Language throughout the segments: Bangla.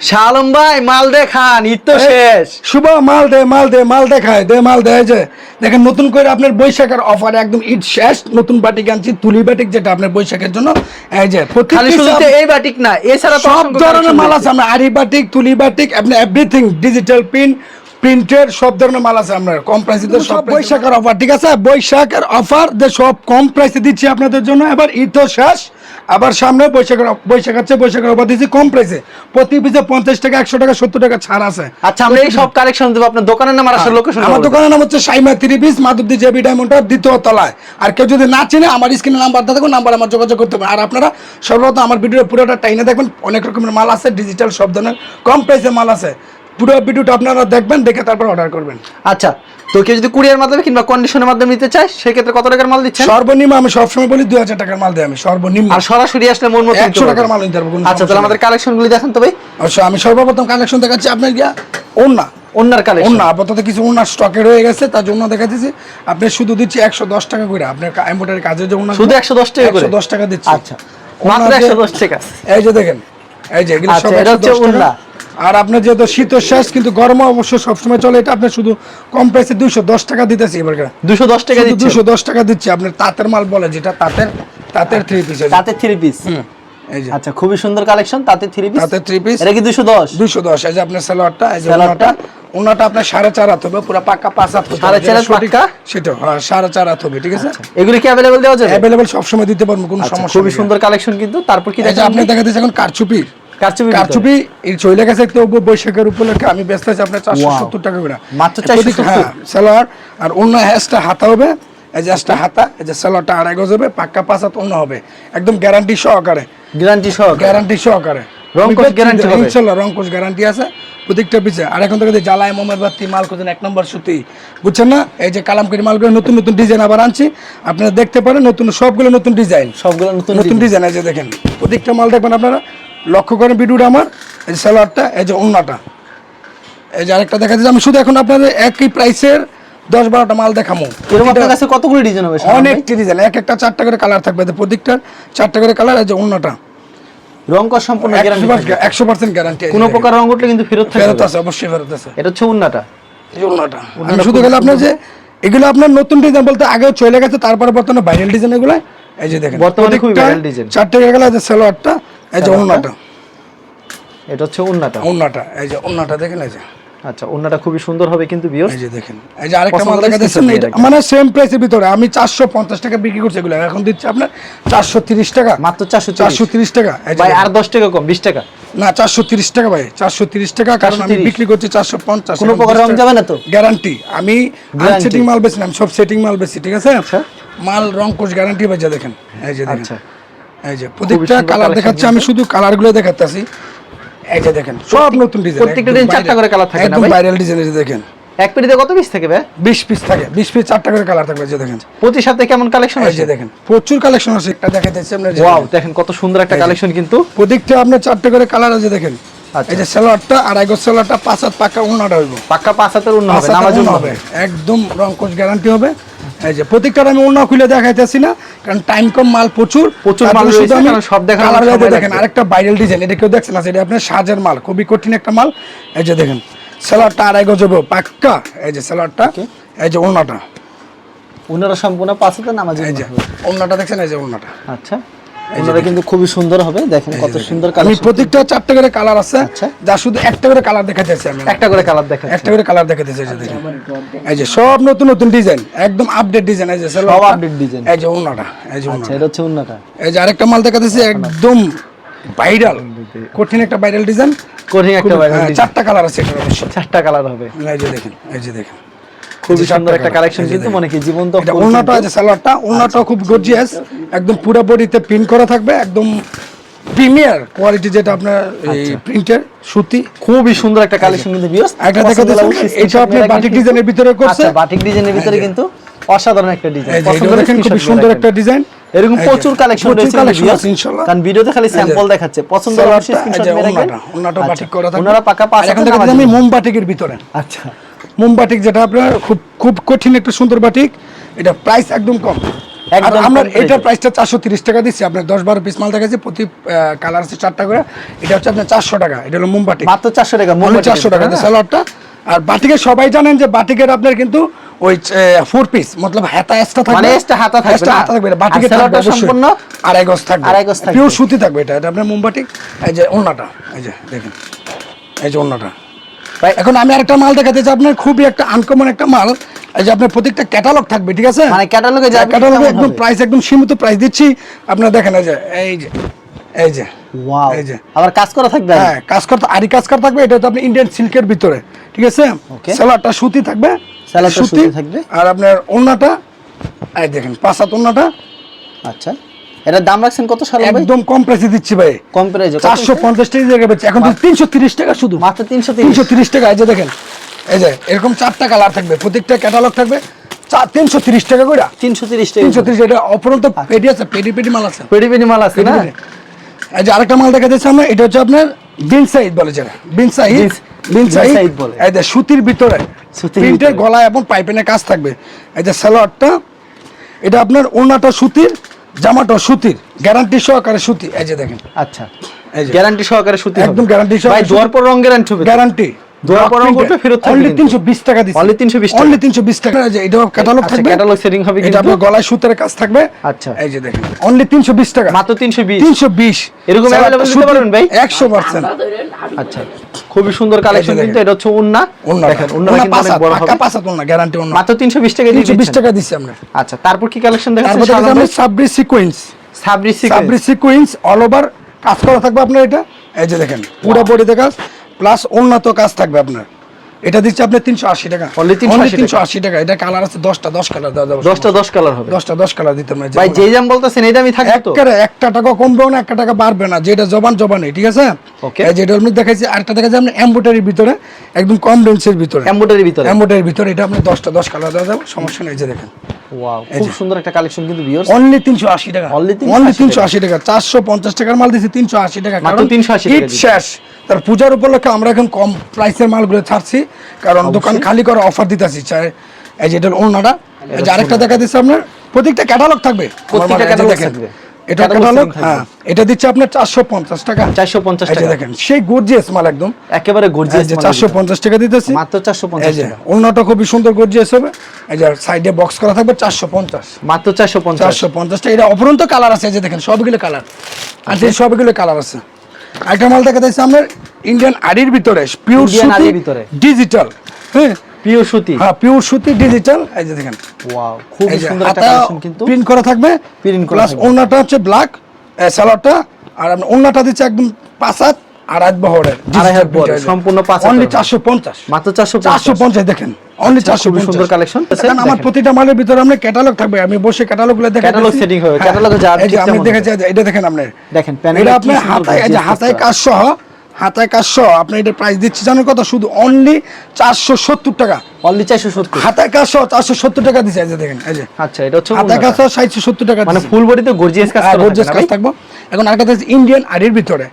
শাহ আলম ভাই মাল দেখান ঈদ তো শেষ। শুভ মাল দে মাল দে মাল দেখায় দে মাল দেয় যে দেখেন নতুন করে আপনার বৈশাখের অফার একদম ঈদ শেষ নতুন বাটিক আনছি তুলি বাটিক যেটা আপনার বৈশাখের জন্য এই যে খালি শুধু এই বাটিক না এছাড়া সব ধরনের মাল আছে আমরা আরি বাটিক তুলি বাটিক আপনি এভরিথিং ডিজিটাল প্রিন্ট প্রিন্টের সব ধরনের মাল আছে আমরা কম প্রাইসে সব বৈশাখের অফার ঠিক আছে? বৈশাখের অফার যে সব কম প্রাইসে দিচ্ছি আপনাদের জন্য। এবার ঈদ তো শেষ আবার সামনে বৈশাখের বৈশাখ আছে বৈশাখের অফার দিচ্ছি কম প্রাইসে প্রতি পিসে পঞ্চাশ টাকা একশো টাকা সত্তর টাকা ছাড় আছে। আচ্ছা আমরা এই সব কালেকশন দেবো। আপনার দোকানের নাম আর আসলে লোকেশন আমার দোকানের নাম হচ্ছে Saima three piece Madhabdi JB ডায়মন্ডের দ্বিতীয় তলায়। আর কেউ যদি না চিনে আমার স্ক্রিনে নাম্বার থাকবে নাম্বার আমার যোগাযোগ করতে হবে আর আপনারা সর্বপ্রথম আমার ভিডিও পুরোটা টাইনে দেখবেন অনেক রকমের মাল আছে ডিজিটাল সব ধরনের কম প্রাইসে মাল আছে। পুরো ভিডিওটা আপনারা দেখবেন দেখে তারপর অর্ডার করবেন। আচ্ছা তো কেউ যদি কুরিয়ার মাধ্যমে কিংবা কন্ডিশনের মাধ্যমে নিতে চায় সেক্ষেত্রে কত টাকার মাল দিচ্ছেন? সর্বনিম্ন আমি সবসময় বলি দুই হাজার টাকার মাল দিই আমি সর্বনিম্ন। আর সরাসরি আসলে মন মতো একশো টাকার মাল নিতে পারব আচ্ছা তাহলে আমাদের কালেকশন গুলি দেখান তো ভাই। অবশ্যই আমি সর্বপ্রথম কালেকশন দেখাচ্ছি আপনার গিয়া ওন্না অন্যার কালেকশন ওন্না আপাতত কিছু ওনার স্টকে রয়ে গেছে তার জন্য দেখা দিচ্ছি আপনি শুধু দিচ্ছি একশো দশ টাকা করে আপনার এম্বোটারি কাজের যে ওনার শুধু 110 টাকা করে? একশো দশ টাকা দিচ্ছি। আচ্ছা মাত্র ওনার একশো দশ টাকা। এই যে দেখেন এই যে এগুলো আচ্ছা, সব এটা 110 হচ্ছে টাকা। আর আপনার যেহেতু শীত শেষ কিন্তু গরম অবশ্য সবসময় চলে এটা আপনি শুধু কম প্রাইসে দুইশো দশ টাকা দিতেছি এবার দুশো দশ টাকা দুশো দশ টাকা দিচ্ছি আপনার তাঁতের মাল বলে যেটা তাঁতের তাঁতের থ্রি পিস তাতে থ্রি পিস আচ্ছা খুবই সুন্দর কালেকশন তাতে থ্রি পিস তাঁতের থ্রি পিস এটা কি দুশো দশ? দুইশো দশ এই যে আপনার এই যে? ওনাটা আপনার সাড়ে চার হাত হবে পুরো পাক্কা পাঁচ হাত সাড়ে চার পাক্কা? সেটা হ্যাঁ, সাড়ে চার হাত হবে ঠিক আছে? এগুলি কি অ্যাভেলেবল দেওয়া যাবে? অ্যাভেলেবেল সবসময় দিতে পারব কোনো আচ্ছা, সমস্যা খুবই সুন্দর কালেকশন কিন্তু তারপর কি দেখেন আপনি দেখা দিচ্ছেন এখন কারচুপির। কারচুপি কারচুপি এই চলে গেছে একটু বৈশাখের উপলক্ষে আমি ব্যস্ত আছি আপনার চারশো. সত্তর টাকা করে। মাত্র প্রতি- 470? হ্যাঁ আর অন্য হ্যাসটা হাতা হবে এই যে হাতা এই যে আড়াই গজ হবে পাক্কা পাঁচ হাত অন্য হবে। একদম গ্যারান্টি সহকারে। গ্যারান্টি সহ গ্যারান্টি সহকারে। রংকশ guarantee হবে? ইনশাল্লাহ রংকশ গ্যারান্টি আছে। প্রত্যেকটা পিছে। আর এখন থেকে জ্বালায় মোমের বাতি মাল খুঁজেন এক নম্বর সুতি। বুঝছেন না? এই যে কালামকারি মালগুলো নতুন নতুন ডিজাইন আবার আনছি। আপনারা দেখতে পারেন নতুন সবগুলো নতুন ডিজাইন সবগুলো নতুন নতুন ডিজাইন আছে দেখেন। প্রত্যেকটা মাল দেখবেন আপনারা। লক্ষ্য করেন ভিডিওটা আমার এই যে সালোয়ারটা এই যে অন্যটা এই যে আরেকটা দেখা যাচ্ছে আমি শুধু এখন আপনাদের একই প্রাইসের দশ বারোটা মাল দেখামো এরকম আপনার কাছে কতগুলো ডিজাইন হবে অনেকটি ডিজাইন এক একটা চারটা করে কালার থাকবে প্রত্যেকটার চারটা করে কালার এই যে অন্যটা রং কস সম্পূর্ণ গ্যারান্টি কোনো প্রকার রং উঠলে কিন্তু ফেরত ফেরত আছে অবশ্যই ফেরত আছে। এটা হচ্ছে উন্নাটা এই যে আমি শুধু গেলে আপনার যে এগুলো আপনার নতুন ডিজাইন বলতে আগেও চলে গেছে তারপরে বর্তমানে ভাইরাল ডিজাইন এগুলো এই যে দেখেন বর্তমানে viral design। চারটে গেলে সালোয়ারটা এই যে এটা হচ্ছে এই যে দেখেন এই যে। আচ্ছা খুবই সুন্দর হবে কিন্তু এই যে দেখেন এই যে আরেকটা মাল হলে দেখা দিচ্ছেন এটা মানে সেম প্রাইসের ভিতরে আমি চারশো পঞ্চাশ টাকা বিক্রি করছি এগুলো এখন দিচ্ছি আপনার চারশো তিরিশ টাকা। মাত্র চারশো চারশো তিরিশ টাকা ভাই। আর দশ টাকা কম বিশ টাকা। না চারশো তিরিশ টাকা ভাই চারশো তিরিশ টাকা কারণ আমি বিক্রি করছি চারশো পঞ্চাশ। কোনো প্রকার রং যাবে না তো? গ্যারান্টি আমি সেটিং মাল বেশি না আমি সব সেটিং মাল বেশি ঠিক আছে? আচ্ছা। মাল রং কোর্স গ্যারান্টি বাজে দেখেন এই যে দেখেন। আচ্ছা। এই যে প্রত্যেকটা কালার দেখাচ্ছি আমি শুধু কালার দেখাচ্ছি এই যে দেখেন সব নতুন ডিজাইন প্রত্যেকটা ডিজাইন চারটা করে colour থাকে একদম ভাই? ভাইরাল ডিজাইন দেখেন। এক পেটিতে কত পিস থাকে ভাই? বিশ পিস থাকে বিশ পিস চারটা করে কালার থাকবে যে দেখেন। প্রতি সপ্তাহে কেমন কালেকশন আছে দেখেন প্রচুর কালেকশন আছে একটা দেখাইতেছি যে ওয়াও দেখেন। কত সুন্দর একটা কালেকশন কিন্তু। প্রত্যেকটা আপনার চারটে করে কালার আছে দেখেন। আচ্ছা। এই যে সালোয়ারটা আড়াই গজ সালোয়ারটা পাঁচ হাত পাক্কা উন্নাটা হইব। পাক্কা পাঁচ হাতের উন্ন হবে নামাজ হবে। একদম রং কোচ গ্যারান্টি হবে। এই যে প্রত্যেকটা আমি অন্য খুলে দেখাইতেছি না কারণ টাইম কম মাল প্রচুর। প্রচুর মাল রয়েছে, কারণ সব দেখানোর কালার দেখেন আরেকটা ভাইরাল ডিজাইন এটা কেউ দেখছেন না এটা আপনার সাজের মাল খুবই কঠিন একটা মাল। এই যে দেখেন সালোয়ারটা আড়াই গজ হবে পাক্কা। এই যে সালোয়ারটা এই যে উন্নাটা উনারা সম্পূর্ণ পাঁচ হাতের নামাজ এই যে উন্নাটা দেখছেন এই যে উন্নাটা আচ্ছা। উনারা কিন্তু খুবই সুন্দর হবে দেখেন কত সুন্দর কালেকশন প্রত্যেকটা চারটে করে কালার আছে আচ্ছা। যা শুধু একটা করে কালার দেখাইতেছি আমি একটা করে কালার দেখা একটা করে কালার দেখাইতেছি এই যে দেখেন এই যে সব নতুন নতুন ডিজাইন একদম আপডেট ডিজাইন এই যে সব update design। এই যে উন্নাটা এই যে আচ্ছা এটা হচ্ছে উন্নাটা এই যে আরেকটা মাল দেখাতেছি একদম ভাইরাল কঠিন একটা ভাইরাল ডিজাইন কঠিন একটা design। চারটা কালার আছে অবশ্য চারটা কালার হবে এই যে দেখেন এই যে দেখেন খুবই সুন্দর একটা কালেকশন কিন্তু। মনে কি জীবন্ত ওনাটা আছে সালোয়ারটা ওনাটা খুব গর্জিয়াস একদম প্রিন্ট করা থাকবে একদম প্রিমিয়ার কোয়ালিটি যেটা আপনার এই আচ্ছা। প্রিন্টের সুতি। খুবই সুন্দর একটা কালেকশন কিন্তু ভিউয়ার্স একটা দেখা এটা আপনার বাটিক ডিজাইনের ভিতরে করছে। আচ্ছা বাটিক ডিজাইনের ভিতরে কিন্তু অসাধারণ একটা ডিজাইন দেখেন খুব সুন্দর একটা ডিজাইন এরকম প্রচুর কালেকশন রয়েছে ইনশাআল্লাহ কারণ ভিডিওতে খালি স্যাম্পল দেখাচ্ছে। পছন্দ হলে স্ক্রিনশট রাখবেন। ওনাটা, আচ্ছা, বাটিক করা থাকবে। ওনারা পাকা এখন আমি মোম বাটিকের ভিতরে। আচ্ছা। মোম বাটিক যেটা আপনার খুব খুব কঠিন একটা সুন্দর বাটিক। এটা প্রাইস একদম কম। আর আমরা প্রাইসটা চারশো তিরিশ টাকা দিচ্ছি। আপনার দশ বারো পিস মাল দেখাচ্ছি প্রতি কালার আছে চারটা করে। এটা হচ্ছে আপনার চারশো টাকা। এটা হলো মোমবাটি মাত্র চারশো টাকা চারশো টাকা? স্যালাডটা আর বাটিকের সবাই জানেন যে বাটিকের আপনার কিন্তু ওই ফোর পিস মতলব হাতা এক্সট্রা থাকবে। মানে হাতা থাকবে না? হাতা থাকবে আর থাকবে সম্পূর্ণ আড়াই গজ থাকবে। আড়াই গজ থাকবে। পিওর সুতি থাকবে এটা। এটা আপনার মোমবাটি এই যে এই যে দেখেন। এই যে ভাই, এখন আমি আরেকটা মাল দেখাতে চাই। আপনার খুবই একটা আনকমন একটা মাল। এই যে আপনার প্রত্যেকটা ক্যাটালগ থাকবে ঠিক আছে? মানে ক্যাটালগে যা ক্যাটালগে একদম প্রাইস একদম সীমিত প্রাইস দিচ্ছি। আপনারা দেখেন এই যে এই যে এই যে ওয়াও এই যে। আবার কাজ করা থাকবে? হ্যাঁ কাজ করতে আরি কাজ করা থাকবে। এটা তো আপনি ইন্ডিয়ান সিল্কের ভিতরে ঠিক আছে. সালোয়ারটা সুতি থাকবে। সালোয়ারটা সুতি থাকবে। আর আপনার ওন্নাটা এই দেখেন পাঁচাত ওন্নাটা। আচ্ছা। এটার দাম রাখছেন কত সাল ভাই? একদম কম প্রাইসে দিচ্ছি ভাই। কম চারশো পঞ্চাশ টাকা জায়গায় বেচছে। এখন তিনশো তিরিশ টাকা শুধু। মাত্র তিনশো তিনশো তিরিশ টাকা এই যে দেখেন। এই যে এরকম চারটা কালার থাকবে। প্রত্যেকটা ক্যাটালগ থাকবে। তিনশো তিরিশ টাকা করে তিনশো তিরিশ টাকা। তিনশো তিরিশ এটা অপরন্ত পেডি আছে পেডি পেডি মাল আছে। পেডি পেডি মাল আছে না? এই যে আরেকটা মাল দেখা যাচ্ছে আমরা এটা হচ্ছে আপনার বিন সাইড বলে যেটা। বিন সাইড বিন- সাইড বলে। এই যে সুতির ভিতরে। সুতির প্রিন্টের। গলা এবং পাইপেনের কাজ থাকবে। এই যে সালোয়ারটা এটা আপনার ওনাটা সুতির জামাটা সুতির গ্যারান্টি সহকারে সুতি। এই যে দেখেন। আচ্ছা। গ্যারান্টি সহকারে সুতি একদম গ্যারান্টি সহকারে ভাই। পর রং গ্যারান্টি হবে গ্যারান্টি ধোয়া পড়া করবে, ফেরত থাকবে অনলি কিন্তু। 320 টাকা দিছি। Only 320 টাকা। অনলি 320 টাকা। এই যে এটা ক্যাটালগ থাকবে? ক্যাটালগ সেটিং হবে এটা আপনার গলায় সুতার কাজ থাকবে? আচ্ছা। এই যে দেখেন অনলি 320 টাকা। মাত্র তিনশো বিশ। 320 এরকম available দিতে পারবেন ভাই? 100% আচ্ছা খুবই সুন্দর কালেকশন কিন্তু এটা হচ্ছে ওন্না দেখেন উন্না কিন্তু অনেক বড় হবে। পাঁচা তোন্না গ্যারান্টি ওন্না মাত্র তিনশো বিশ টাকা দিয়ে 320 টাকা দিছি আমরা। আচ্ছা তারপর কি কালেকশন তারপর দেখাচ্ছেন দেখা যাবে সাবরি সিকোয়েন্স সাবরি সাবরি সিকোয়েন্স অল ওভার কাজ করা থাকবে আপনার এটা। এই যে দেখেন পুরো বডিতে কাজ। প্লাস উন্নত কাজ থাকবে আপনার। এটা দিচ্ছে আপনার তিনশো আশি টাকা। 380 তিনশো আশি টাকা? এটা কালার আছে দশটা দশ কালার দেওয়া যাবে। দশটা দশ কালার হবে। দশটা দশ কালার দিতে হবে। ভাই যে দাম বলতেছেন এই দামই থাকবে তো? একটা টাকা কমবেও না একটা টাকা বাড়বে না। যেটা জবান জবানে ঠিক আছে. এই যেটা আপনি দেখাইছি আরেকটা দেখাচ্ছি আপনি এম্বোটারির ভিতরে একদম কম রেঞ্জের ভিতরে। এমব্রয়ডারি ভিতরে? এম্বোটারির ভিতরে এটা আপনি দশটা দশ কালার দেওয়া যাবে। সমস্যা নেই যে দেখেন। ওয়াও খুব সুন্দর একটা কালেকশন কিন্তু ভিউয়ার্স অনলি তিনশো আশি টাকা। Only 380 তিনশো আশি টাকা। চারশো পঞ্চাশ টাকার মাল দিচ্ছি তিনশো আশি টাকা। মাত্র কারণ 380 টাকা শেষ। তার পূজার উপলক্ষে আমরা এখন কম প্রাইসের মালগুলো ছাড়ছি। কারণ দোকান খালি করে অফার দিতেছি চাই এই যে এটার ওনাটা আরেকটা দেখা দিচ্ছে আপনার প্রত্যেকটা ক্যাটালগ থাকবে। প্রত্যেকটা দেখেন। থাকবে। এটা ক্যাটালগ হ্যাঁ এটা দিচ্ছে আপনার চারশো পঞ্চাশ টাকা। 450 এই টাকা। দেখেন সেই গর্জিয়াস মাল একদম। একেবারে গর্জিয়াস এই যে চারশো পঞ্চাশ টাকা দিতেছি। মাত্র চারশো এই পঞ্চাশ যে টাকা। ওনাটা খুবই সুন্দর গর্জিয়াস হবে। এই যে সাইডে বক্স করা থাকবে চারশো পঞ্চাশ। মাত্র চারশো পঞ্চাশ। চারশো পঞ্চাশটা এটা অপরন্ত কালার আছে এই যে দেখেন সবগুলো কালার আর যে সবগুলো কালার আছে। একটা মাল দেখা যাচ্ছে আপনার ইন্ডিয়ান আড়ির ভিতরে পিওর সুতি ডিজিটাল হ্যাঁ? প্রিয় সুতি। হ্যাঁ পিওর সুতি ডিজিটাল এই যে দেখেন। ওয়াও খুব সুন্দর একটা কালেকশন কিন্তু। প্রিন্ট করা থাকবে Print করা প্লাস ওনাটা হচ্ছে ব্ল্যাক সালোয়ারটা আর আপনার ওনাটা দিচ্ছে একদম পাঁচ হাত আর হাত বহরের আড়াই হাত সম্পূর্ণ পাঁচ অনলি বহরের। চারশো পঞ্চাশ। মাত্র চারশো চারশো পঞ্চাশ দেখেন। অনলি আচ্ছা, সুন্দর। কারণ আমার প্রতিটা মালের ভিতরে আপনার ক্যাটালগ থাকবে। আমি বসে ক্যাটালগগুলো দেখে Catalog setting হবে, catalog যা আমি দেখেছি এটা দেখেন আপনি। দেখেন, এটা আপনি হাতায় এই যে হাতায় কাজ সহ হাতায় কাজ সহ আপনি এটা প্রাইস দিচ্ছি জানেন কত? শুধু অনলি চারশো সত্তর টাকা। অনলি চারশো সত্তর? হাতায় কাজ সহ চারশো সত্তর টাকা দিচ্ছে এই যে দেখেন এই যে। আচ্ছা এটা হচ্ছে হাতায় কাজ উন্নাটা। সাতশো সত্তর টাকা মানে। ফুল বডিতে গর্জিয়াস কাজ হ্যাঁ, থাকে না কাজ? থাকব। এখন আরেকটা হচ্ছে ইন্ডিয়ান আড়ির ভিতরে।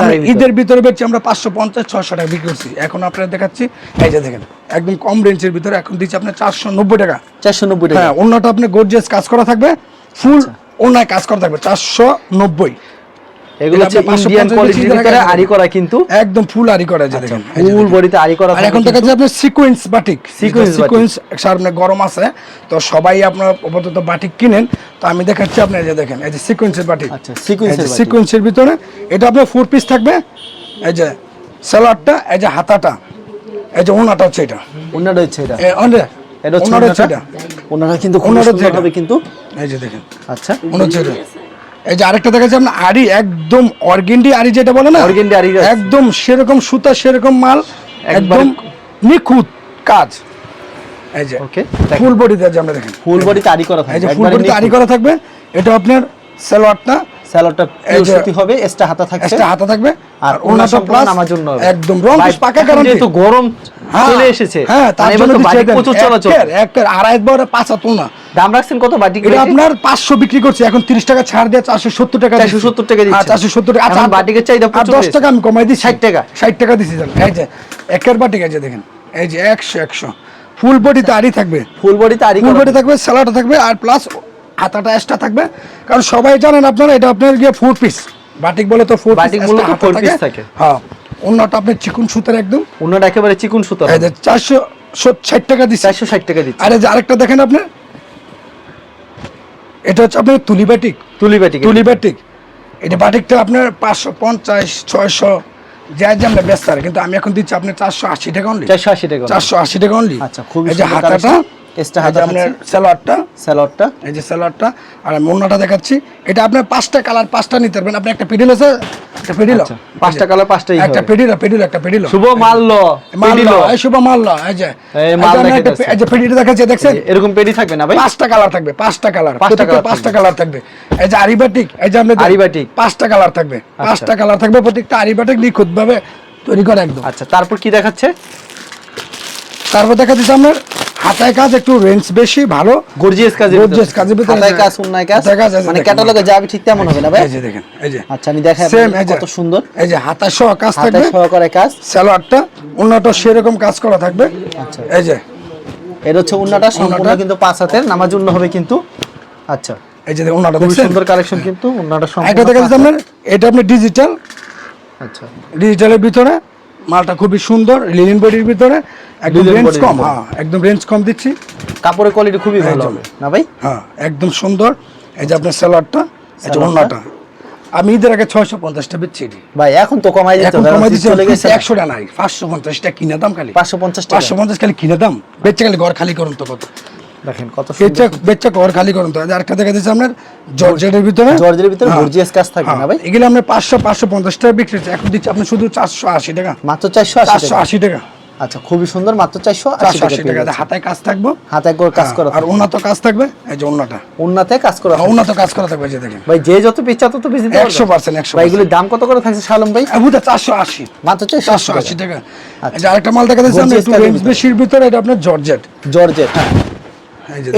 আমরা ঈদের ভিতরে বেচছি আমরা পাঁচশো পঞ্চাশ ছশো টাকা বিক্রি করছি। এখন আপনারা দেখাচ্ছি এই যে দেখেন একদম কম রেঞ্জের ভিতরে এখন দিচ্ছি আপনার চারশো নব্বই টাকা। চারশো নব্বই টাকা। হ্যাঁ অন্যটা আপনার গর্জিয়াস কাজ করা থাকবে ফুল অন্যায় কাজ করা থাকবে চারশো নব্বই। এগুলো হচ্ছে ইন্ডিয়ান কোয়ালিটির ভিতরে আরি করা কিন্তু। একদম ফুল আরি করা যায় দেখেন। এই যে ফুল বডিতে আরি করা আর এখন দেখা যাচ্ছে আপনার সিকোয়েন্স বাটিক Sequence সিকোয়েন্স সামনে গরম আছে তো সবাই আপনার আপাতত বাটিক কিনেন। তো আমি দেখাচ্ছি আপনি এই যে দেখেন এই যে সিকোয়েন্সের বাটিক আচ্ছা, বাটিক। সিকোয়েন্সের ভিতরে এটা আপনার ফোর পিস থাকবে। এই যে সালোয়ারটা এই যে হাতাটা এই যে ওনাটা হচ্ছে এটা। উন্নাটা হচ্ছে এটা। এটা হচ্ছে ওনাটা এটা। কিন্তু যেটা। হবে কিন্তু এই যে দেখেন। আচ্ছা। এটা। এই যে আরেকটা দেখাচ্ছি আপনার আড়ি একদম অর্গেন্ডি আড়ি যেটা বলে না? Organdy আড়ি একদম সেরকম সুতা সেরকম মাল একদম নিখুঁত কাজ। এই যে ওকে ফুল বডিতে যে আমরা দেখেন। ফুল বডিতে আরি করা এই যে ফুল বডিতে আড়ি করা থাকবে এটা আপনার সালোয়ারটা। স্যালোডটা এই হবে এক্সট্রা হাতা থাকছে একটা হাতা থাকবে আর আর ওনা ওনাটা প্লাস আমার জন্য একদম রং পাকা গ্যারান্টি যেহেতু গরম চলে এসেছে হ্যাঁ তার মানে জন্য দিচ্ছি প্রচুর চলাচল। একের আড়াই বড় পাঁচ হাত না দাম রাখছেন কত বাটিক এটা আপনার পাঁচশো বিক্রি করছে এখন তিরিশ টাকা ছাড় দিয়ে চারশো সত্তর টাকা 470 টাকা দিচ্ছেন। চারশো সত্তর টাকা। এখন বাটিকের চাহিদা প্রচুর দশ বেশি। টাকা আমি কমাই দিচ্ছি। 60 টাকা। ষাট টাকা দিচ্ছি জান এই যে একের বাটিক এই যে দেখেন। এই যে একশো একশো। ফুল বডিতে আড়ি থাকবে। ফুল বডিতে আরি ফুল বডি থাকবে স্যালাড থাকবে আর প্লাস হাতাটা এক্সট্রা থাকবে। কারণ সবাই জানেন আপনারা এটা আপনার গিয়ে ফোর পিস বাটিক বলে তো ফোর বাটিক মূলত four piece থাকে। হ্যাঁ অন্যটা আপনার চিকুন সুতার একদম। অন্যটা একেবারে চিকুন সুতো এই যে চারশো ষাট টাকা দিচ্ছে। চারশো ষাট টাকা দিচ্ছে। আর যে আরেকটা দেখেন আপনার এটা হচ্ছে আপনার তুলি বাটিক তুলি বাটি তুলি বাটিক এটা বাটিকটা আপনার পাঁচশো পঞ্চাশ ছয়শো যাই যে আমরা ব্যস্ত কিন্তু আমি এখন দিচ্ছি আপনার চারশো আশি টাকা অনলি চারশো আশি টাকা চারশো আশি টাকা অনলি আচ্ছা, খুবই হাতাটা হাতা আপনার থাকছে। স্যালোয়ারটা স্যালোয়ারটা এই যে স্যালোয়ারটা আর আমি দেখাচ্ছি। এটা আপনার পাঁচটা কালার পাঁচটা নিতে পারবেন। আপনি একটা পেডিল আছে একটা পেডিল। আচ্ছা, পাঁচটা কালার পাঁচটাই একটা পেডিল পেডিল একটা পেডিল। শুভ মাল্লা এই শুভ মাল্লা এই যে। এই এই মাল একটা এই যে পেডিটা দেখাচ্ছি দেখছেন? এরকম পেডি থাকবে না ভাই? পাঁচটা কালার থাকবে পাঁচটা কালার। পাঁচটা colour পাঁচটা কালার থাকবে। এই যে আরিবাটিক এই যে আপনি আরিবাটিক। পাঁচটা কালার থাকবে। পাঁচটা কালার থাকবে প্রত্যেকটা আরিবাটিক নিখুঁত ভাবে তৈরি করে একদম। আচ্ছা তারপর কি দেখাচ্ছে? তারপর দেখা দিচ্ছে আপনার হাতায় কাজ একটু রেঞ্জ বেশি ভালো। গর্জিয়াস কাজ Gorgeous কাজের ভিতরে হাতায় কাজ উন্নয় কাজ। হাতায় কাজ, মানে দেখেন। ক্যাটালগে যাবে ঠিক তেমন হবে না ভাই? এই যে দেখেন এই যে। আচ্ছা আমি দেখাই সেম এই যে। কত সুন্দর। এই যে হাতা সহ কাজ থাকবে। সহকারে কাজ। স্যালোয়ারটা অন্যটা সেরকম কাজ করা থাকবে। আচ্ছা। এই যে। এটা হচ্ছে উন্নাটা সম্পূর্ণ কিন্তু পাঁচ হাতের নামাজ উন্ন হবে কিন্তু। আচ্ছা। এই যে খুবই দেখছেন? সুন্দর কালেকশন কিন্তু উন্নাটা সম্পূর্ণ দেখা পাঁচ যাচ্ছে আপনার এটা আপনি ডিজিটাল আচ্ছা। ডিজিটালের ভিতরে মালটা খুবই সুন্দর লিনেন বডির ভিতরে একদম রেঞ্জ কম হ্যাঁ একদম রেঞ্জ কম দিচ্ছি। কাপড়ের কোয়ালিটি খুবই ভালো হবে না ভাই? হ্যাঁ একদম সুন্দর। এই যে আপনার স্যালাডটা এই যে। অন্যটা আমি ঈদের আগে ছয়শো পঞ্চাশটা বেচছি। ভাই এখন তো কমাই এখন কমাই দিচ্ছি চলে গেছে। একশো টাকা নাই পাঁচশো পঞ্চাশটা কিনে দাম খালি। পাঁচশো পঞ্চাশ পাঁচশো পঞ্চাশ খালি কিনে দাম। বেচে খালি ঘর খালি করুন তো কত। দেখেন কত বেচে বেচে ঘর খালি করুন তো। আরেকটা দেখা দিচ্ছে আপনার জর্জেটের ভিতরে। জর্জের ভিতরে হ্যাঁ। গর্জিয়াস কাজ থাকবে না ভাই। হ্যাঁ, এগুলো আমরা পাঁচশো পাঁচশো পঞ্চাশ টাকা বিক্রি হচ্ছে এখন দিচ্ছি আপনি শুধু চারশো আশি টাকা। মাত্র চারশো চারশো আশি টাকা। আচ্ছা খুবই সুন্দর মাত্র চারশো আশি টাকা আশি টাকা। হাতায় কাজ থাকব। হাতে করে কাজ করা হ্যাঁ, আর উন্নত কাজ থাকবে। এই যে উন্নটা উন্নাতে কাজ করা। উন্নত কাজ করা থাকবে যে দেখেন। ভাই যে যত পিচ্ছা তত বেশি দিতে একশো পার্সেন্ট একশো ভাই এগুলির দাম কত করে থাকছে শালম ভাই? বুঝা চারশো আশি। মাত্র চারশো আশি টাকা। আচ্ছা। আরেকটা মাল দেখা যাচ্ছে একটু রেঞ্জ ভিতরে। বেশির ভিতরে এটা আপনার জর্জেট। জর্জেট। এই যে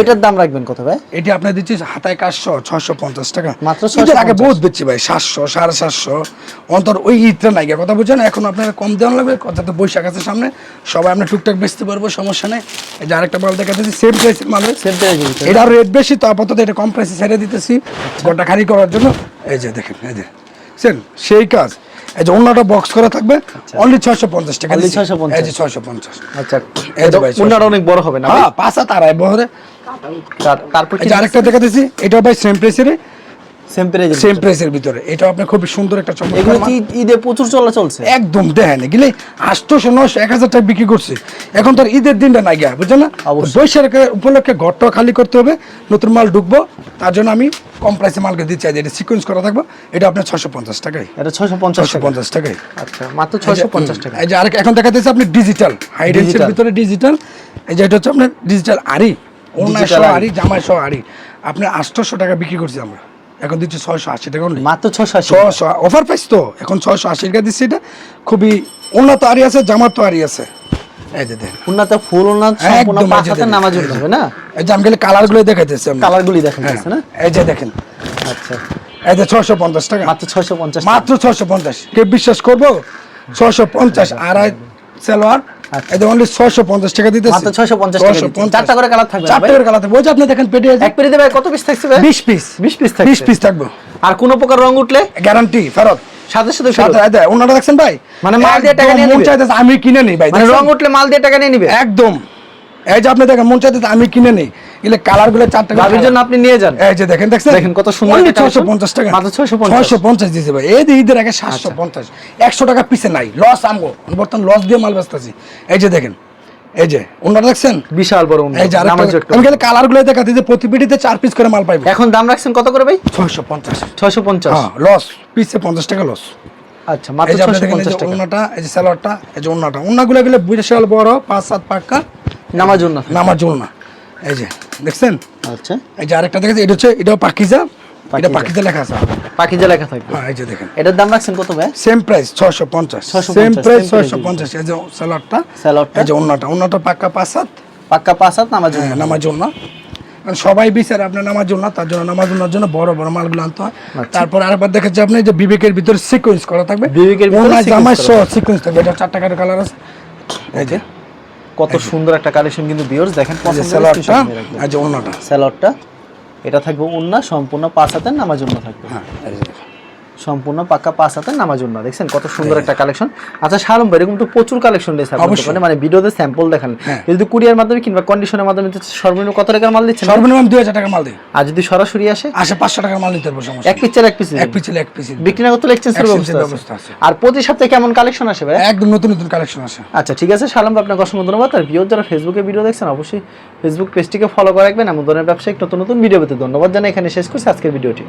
এটার দাম রাখবেন কত ভাই? এটি আপনার দিচ্ছি হাতায় কাজশো ছশো পঞ্চাশ টাকা। মাত্র ঈদের আগে 650 বহুত বেচছি ভাই সাতশো সাড়ে সাতশো। অন্তর ওই ঈদটা নাই কথা বুঝছেন? এখন আপনার কম দেওয়া লাগবে যাতে বৈশাখ আছে সামনে। সবাই আমরা টুকটাক বেচতে পারব সমস্যা নেই। এই যে আরেকটা মাল দেখা যাচ্ছে সেম প্রাইসের মাল। সেম প্রাইসের ভিতরে। এটা রেট বেশি তো আপাতত এটা কম প্রাইসে ছেড়ে দিতেছি। ঘরটা খালি করার জন্য। এই যে দেখেন এই যে। বুঝছেন সেই কাজ। এই যে অন্যটা বক্স করা থাকবে অনলি ছয়শো পঞ্চাশ টাকা অনলি ছয়শো 650 এই যে ছয়শো পঞ্চাশ। আচ্ছা। এই যে উন্নাটা অনেক বড় হবে না? হ্যাঁ পাঁচ হাত বহরে। তার- তারপর আরেকটা দেখাতেছি। এটা ভাই সেম প্রাইসের সেম প্রাইসের সেম প্রাইসের ভিতরে। এটাও আপনি খুবই সুন্দর একটা চমৎকার এগুলো কি ঈদে প্রচুর চলা চলছে? একদম দেখেন এগুলি আটশোশো নশো এক হাজার টাকা বিক্রি করছে। এখন তার ঈদের দিনটা নাই গিয়া বুঝছেন না? বৈশাখের উপলক্ষে ঘরটা খালি করতে হবে নতুন মাল ঢুকবো তার জন্য আমি কম প্রাইসে মালকে দিচ্ছি। এটা সিকোয়েন্স করা থাকব এটা আপনার ছশো পঞ্চাশ টাকায়। এটা টাকায়। আচ্ছা মাত্র ছয়শো পঞ্চাশ টাকা এই যে আরেক এখন দেখা যাচ্ছে আপনি ডিজিটাল হাই রেঞ্জের ভিতরে ডিজিটাল এই যে এটা হচ্ছে আপনার ডিজিটাল অন্যায় Digital সহ। আড়ি। জামাই সহ আড়ি। আপনার আটশোশো টাকা বিক্রি করছি আমরা। এখন দিচ্ছি ছয়শো আশি টাকা মাত্র আশি। ছশো অফার প্রাইস তো এখন ছয়শো আশি টাকা দিচ্ছি এটা। খুবই উন্নত আরি আছে জামার তো আরি আছে। এই যে দেখেন। উন্নাতে ফুল উন্নাত সম্পূর্ণ পাঁচ হাতের নামাজ এই উঠতে যে। হবে না? এই যে আমি খালি কালার দেখাইতেছি আপনাকে। কালারগুলি দেখা হ্যাঁ, না? এই যে দেখেন। আচ্ছা। এই যে ছয়শো পঞ্চাশ টাকা। মাত্র ছয়শো পঞ্চাশ মাত্র ছয়শো পঞ্চাশ। কে বিশ্বাস করব? ছয়শো পঞ্চাশ আড়াই সালোয়ার যে অনলি ছয়শো পঞ্চাশ টাকা দিতেছি। মাত্র 650 টাকা। চারটা করে কালার থাকবে চারটা করে কালার থাকবে। ওই যে আপনি দেখেন পেটে এক ভাই কত পিস থাকবে 20 পিস বিশ পিস থাকবে 20 পিস থাকবে। আর কোনো প্রকার রং উঠলে? গ্যারান্টি ফেরত। সাথে সাথে সাথে দেখছেন ভাই? মানে মাল দিয়ে টাকা নিয়ে নিবে? আমি কিনে নেই ভাই। মানে রং উঠলে মাল দিয়ে টাকা নিয়ে নিবে? একদম। এই যে আপনি দেখেন মন চাইতেছে আমি কিনে নেই। এগুলো কালারগুলো চারটা ভাবির জন্য আপনি নিয়ে যান। এই যে দেখেন দেখছেন? দেখেন কত সুন্দর Only 650 টাকা। মাত্র 650 ছয়শো পঞ্চাশ দিয়েছে ভাই। এই ঈদের আগে সাতশো পঞ্চাশ। একশো টাকা পিছে নাই। লস আমগো। আমি বর্তমান লস দিয়ে মাল বেচতেছি। এই যে দেখেন। এই যে ওনারা দেখছেন? বিশাল বড় এই যে আমি খালি কালারগুলো দেখাচ্ছি যে প্রতি পিটিতে চার পিস করে মাল পাইবে। এখন দাম রাখছেন কত করে ভাই? ছয়শো পঞ্চাশ। ছয়শো পঞ্চাশ। হ্যাঁ লস পিসে পঞ্চাশ টাকা লস আচ্ছা মাত্র এই যে আপনি ছয়শো দেখেন এই পঞ্চাশ যে টাকা। ওন্নাটা এই যে স্যালাডটা এই যে ওন্নাটা ওন্নাগুলো গেলে বিশাল বড় পাঁচ সাত পাক্কা নামাজ উন্নত নামার জন্য এই যে দেখছেন? আচ্ছা। এই যে আরেকটা দেখেছি এটা হচ্ছে এটাও পাকিজা। এটা পাকিজা। পাকিজা লেখা আছে যে লেখা থাকবে। হ্যাঁ এই যে দেখেন। এটার দাম রাখছেন কত ভাই? Same price 650, same price same ছয়শো price পঞ্চাশ। এই যে স্যালাডটা। স্যালাডটা? এই যে পাক্কা পাক্কা নামাজ হ্যাঁ, নামার কারণ সবাই বিচারে আপনার নামার জন্য তার জন্য নামাজ জন্য জন্য বড় বড় মালগুলো আনতে হয়। তারপর আরেকবার দেখাচ্ছি আপনি যে বিবেকের ভিতরে সিকোয়েন্স করা থাকবে আচ্ছা। বিবেকের ভিতরে ওনার সিকোয়েন্স থাকবে। এটা চারটা কালার আছে। এই যে। কত সুন্দর একটা কালেকশন কিন্তু ভিউয়ার্স দেখেন স্যালাডটা এই যে ওন্নাটা। স্যালাডটা এটা থাকবে ওন্না সম্পূর্ণ পাঁচ হাতের নামার জন্য থাকবে। হ্যাঁ। সম্পূর্ণ পাকা পাঁচ হাতের নামার জন্য দেখছেন? কত সুন্দর একটা কালেকশন আচ্ছা শালম ভাই এরকম তো প্রচুর কালেকশন রয়েছে অবশ্যই। মানে ভিডিওতে স্যাম্পল দেখান। হ্যাঁ। যদি কুরিয়ার মাধ্যমে কিংবা কন্ডিশনের মাধ্যমে সর্বনিম্ন কত টাকার মাল দিচ্ছেন? সর্বনিম্ন দুই হাজার টাকা মাল দিই। আর যদি সরাসরি আসে? আসে পাঁচশো টাকার মাল নিতে পারব সমস্যা এক পিকচার এক পিস এক পিছলে এক পিস বিক্রি না করতে Exchange ব্যবস্থা আছে। আর প্রতি সপ্তাহে কেমন কালেকশন আসে ভাই একদম নতুন নতুন কালেকশন আসে। আচ্ছা ঠিক আছে সালাম ভাই, আপনাকে অসংখ্য ধন্যবাদ। আর ভিডিও যারা ফেসবুকে ভিডিও দেখছেন অবশ্যই ফেসবুক পেজটিকে ফলো করে রাখবেন। এমন ধরনের ব্যবসায়িক নতুন নতুন ভিডিও পেতে ধন্যবাদ জানাই। এখানে শেষ করছি আজকের ভিডিওটি